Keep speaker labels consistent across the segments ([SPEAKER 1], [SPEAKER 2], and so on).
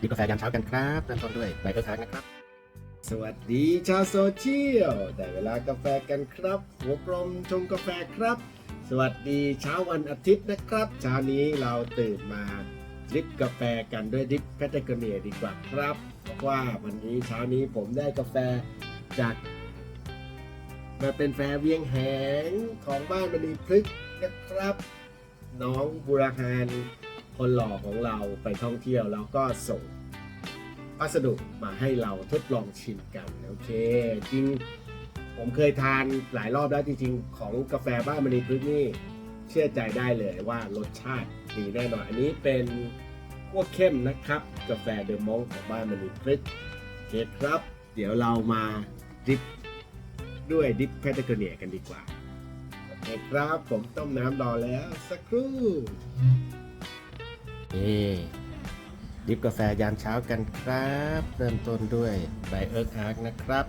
[SPEAKER 1] ดิบกาแฟยามเช้ากันครับเริ่มต้นด้วยใบเอิร์การ์กนะครับ
[SPEAKER 2] สวัสดีชาวโซเชียลได้เวลากาแฟกันครับหัวกลมชงกาแฟครับ สวัสดีเช้าวันอาทิตย์นะครับเช้านี้เราตื่นมาดริปกาแฟกันด้วยดริปแพทเกเนียดีกว่าครับเพราะว่าวันนี้เช้านี้ผมได้กาแฟจากมาเป็นแฟเวียงแหงของบ้านมณีพฤกษ์นะครับ น้องบุรหาน คนหล่อของเราไปท่องเที่ยวแล้วก็ส่งพัสดุมาให้เราทดลองชิมกันโอเคจริงผมเคยทานหลายรอบแล้วจริงๆ ของกาแฟบ้านมณีพฤกษ์นี่เชื่อใจได้เลยว่ารสชาติดีแน่นอนอันนี้เป็นขั้วเข้มนะครับ กาแฟเดอะมองของบ้านมณีพฤกษ์โอเคครับ เดี๋ยวเรามาดิปด้วยดิปแพทเกเนียกันดีกว่าโอเคครับ ผมต้มน้ำรอแล้วสักครู่
[SPEAKER 1] นี่ดิบกาแฟยามเช้ากันครับ เริ่มต้นด้วยใบเอิร์กอาร์กนะครับ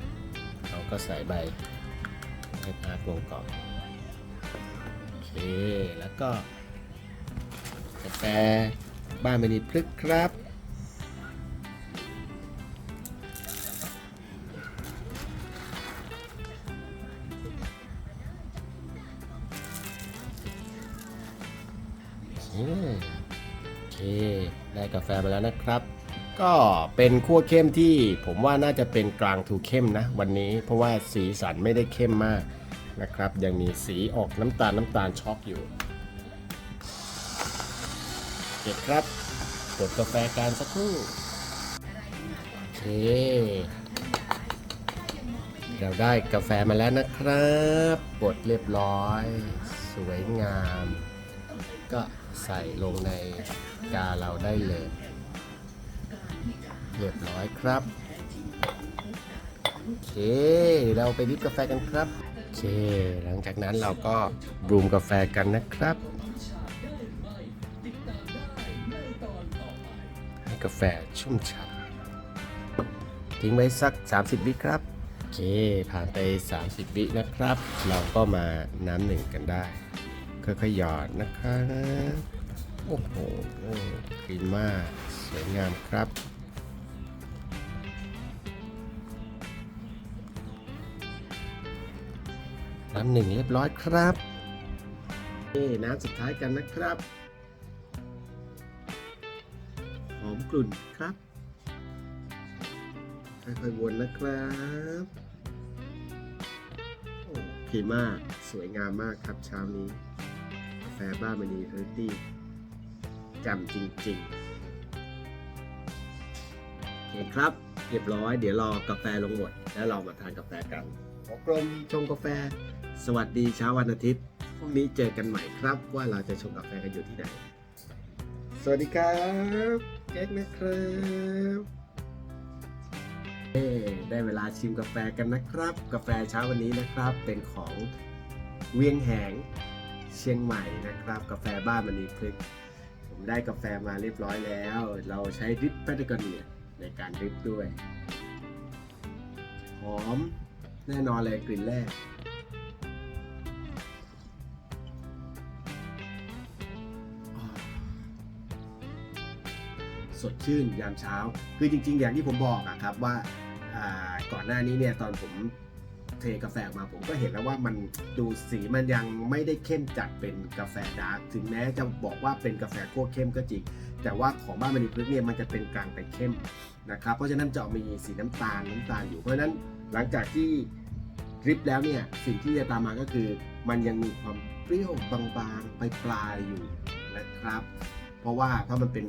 [SPEAKER 1] เราก็ใส่ใบเอิร์กอาร์กลงก่อนโอเค แล้วก็กาแฟบ้านมณีพฤกครับโอเค เคได้กาแฟมาแล้วนะครับ ก็เป็นขั้วเข้มที่ผมว่าน่าจะเป็นกลางทูเข้มนะ วันนี้เพราะว่าสีสันไม่ได้เข้มมากนะครับ ยังมีสีออกน้ำตาลน้ำตาลช็อกอยู่เก็บครับกดกาแฟการสักครู่โอเค เราได้กาแฟมาแล้วนะครับบดเรียบร้อย สวยงาม ก็ ใส่ลงในกาเราได้เลย เรียบร้อยครับโอเค เราไปริบกาแฟกันครับโอเค หลังจากนั้นเราก็บรูมกาแฟกันนะครับ ให้กาแฟชุ่มฉ่ำทิ้งไว้สัก 30 วิครับโอเค ผ่านไป 30 วินะครับ เราก็มาน้ำหนึ่งกันได้ ค่อยๆหยอดนะครับโอ้โหครีมมากสวยงามครับน้ำหนึ่งเรียบร้อยครับ
[SPEAKER 2] นี่น้ำสุดท้ายกันนะครับหอมกลุ่นครับค่อยๆวนนะครับโอ้โอเคมาก สวยงามมากครับเช้านี้ แฟบ้านมณีเฮอร์ตี้จำจริงๆโอเคครับ เรียบร้อย เดี๋ยวรอกาแฟลงหมด แล้วเรามาทานกาแฟกันขอกรมชงกาแฟ สวัสดีเช้าวันอาทิตย์ พรุ่งนี้เจอกันใหม่ครับว่าเราจะชงกาแฟกันอยู่ที่ไหน สวัสดีครับเก๊กนะครับเอ้ได้เวลาชิมกาแฟกันนะครับ กาแฟเช้าวันนี้นะครับเป็นของเวียงแหง เชียงใหม่นะครับ กาแฟบ้านมณีพฤกษ์ผมได้กาแฟมาเรียบร้อยแล้ว เราใช้ดริปแพทเกเนียในการดริปด้วย หอมแน่นอนเลยกลิ่นแรกสดชื่นยามเช้า คือจริงๆ อย่างที่ผมบอกอะครับว่าก่อนหน้านี้เนี่ยตอนผม เทกาแฟมาผมก็เห็นแล้วว่ามันดูสีมันยังไม่ได้เข้มจัดเป็นกาแฟดาร์กถึงแม้จะบอกว่าเป็นกาแฟคั่วเข้มก็จริง แต่ว่าของบ้านมณีพฤกษ์เนี่ยมันจะเป็นกลางไปเข้มนะครับเพราะฉะนั้นจะมีสีน้ำตาลน้ำตาลอยู่เพราะฉะนั้นหลังจากที่ริปแล้วเนี่ยสิ่งที่จะตามมาก็คือ มันยังมีความเปรี้ยวบางๆไปปลายอยู่นะครับ เพราะว่าถ้ามันเป็น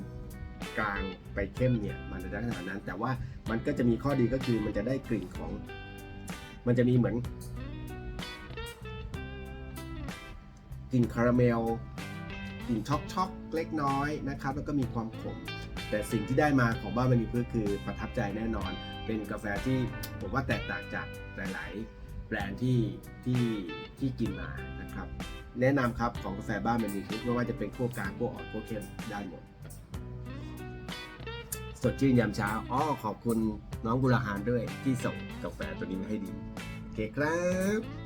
[SPEAKER 2] กลางไปเข้มเนี่ยมันจะได้ขนาดนั้น แต่ว่ามันก็จะมีข้อดีก็คือมันจะได้กลิ่นของ มันจะมีเหมือนกลิ่นคาราเมลกลิ่นช็อกช็อกเล็กน้อยนะครับ แล้วก็มีความขม แต่สิ่งที่ได้มาของบ้านมณีพืชคือประทับใจแน่นอน เป็นกาแฟที่ผมว่าแตกต่างจากหลาย ๆ แบรนด์ที่ที่ที่กินมานะครับ แนะนำครับของกาแฟบ้านมณีพืชไม่ว่าจะเป็นขั้วกลางขั้วอ่อนขั้วเข้มได้หมด สดชื่นยามเช้าอ๋อขอบคุณน้องบุรหานด้วยที่ส่งกาแฟตัวนี้มาให้ดิมโอเคครับ